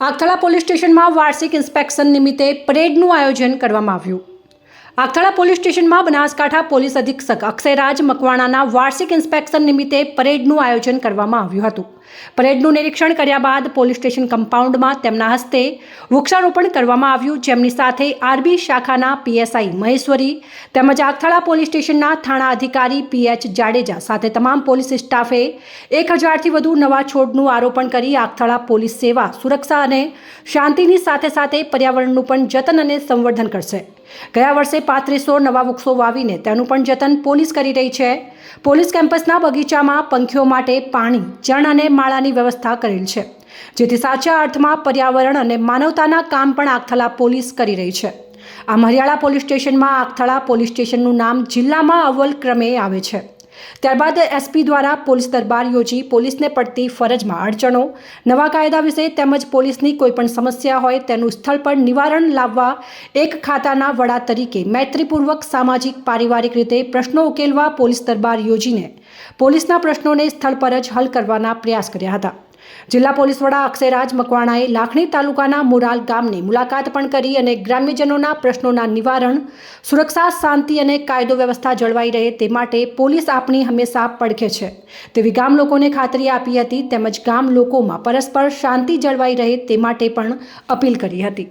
Agathala police સ્ટેશનમાં વાર્ષિક inspection નિમિત્તે પરેડનું આયોજન કરવામાં આવ્યું. આગથળા પોલીસ સ્ટેશનમાં બનાસકાંઠા પોલીસ અધિક્ષક અક્ષયરાજ મકવાણાના વાર્ષિક ઇન્સ્પેક્શન નિમિત્તે પરેડનું આયોજન કરવામાં આવ્યું હતું. પરેડનું નિરીક્ષણ કર્યા બાદ પોલીસ સ્ટેશન કમ્પાઉન્ડમાં તેમના હસ્તે વૃક્ષારોપણ કરવામાં આવ્યું. જેમની સાથે આરબી શાખાના પીએસઆઈ મહેશ્વરી તેમજ આગથાળા પોલીસ સ્ટેશનના થાણા અધિકારી પીએચ જાડેજા સાથે તમામ પોલીસ સ્ટાફે એક હજારથી વધુ નવા છોડનું આરોપણ કરી આગથાળા પોલીસ સેવા, સુરક્ષા અને શાંતિની સાથે સાથે પર્યાવરણનું પણ જતન અને સંવર્ધન કરશે. ગયા વર્ષે પાંત્રીસો નવા વૃક્ષો વાવીને તેનું પણ જતન પોલીસ કરી રહી છે. પોલીસ કેમ્પસના બગીચામાં પંખીઓ માટે પાણી જણ અને માળાની વ્યવસ્થા કરેલ છે, જેથી સાચા અર્થમાં પર્યાવરણ અને માનવતાના કામ પણ આગથલા પોલીસ કરી રહી છે. આ હરિયાળા પોલીસ સ્ટેશનમાં આગથળા પોલીસ સ્ટેશનનું નામ જિલ્લામાં અવ્વલ ક્રમે આવે છે. ત્યારબાદ એસપી દ્વારા પોલીસ દરબાર યોજી પોલીસને પડતી ફરજમાં અડચણો, નવા કાયદા વિશે તેમજ પોલીસની કોઈપણ સમસ્યા હોય તેનું સ્થળ પર નિવારણ લાવવા એક ખાતાના વડા તરીકે મૈત્રીપૂર્વક સામાજિક, પારિવારિક રીતે પ્રશ્નો ઉકેલવા પોલીસ દરબાર યોજીને પોલીસના પ્રશ્નોને સ્થળ પર જ હલ કરવાના પ્રયાસ કર્યા હતા. જિલ્લા પોલીસ વડા અક્ષયરાજ મકવાણાએ લાખણી તાલુકાના મુરાલ ગામની મુલાકાત પણ કરી અને ગ્રામ્યજનોના પ્રશ્નોના નિવારણ, સુરક્ષા, શાંતિ અને કાયદો વ્યવસ્થા જળવાઈ રહે તે માટે પોલીસ આપણી હંમેશા પડખે છે. તેવી ગામ લોકોને ખાતરી આપી હતી તેમજ ગામ લોકોમાં પરસ્પર શાંતિ જળવાઈ રહે તે માટે પણ અપીલ કરી હતી.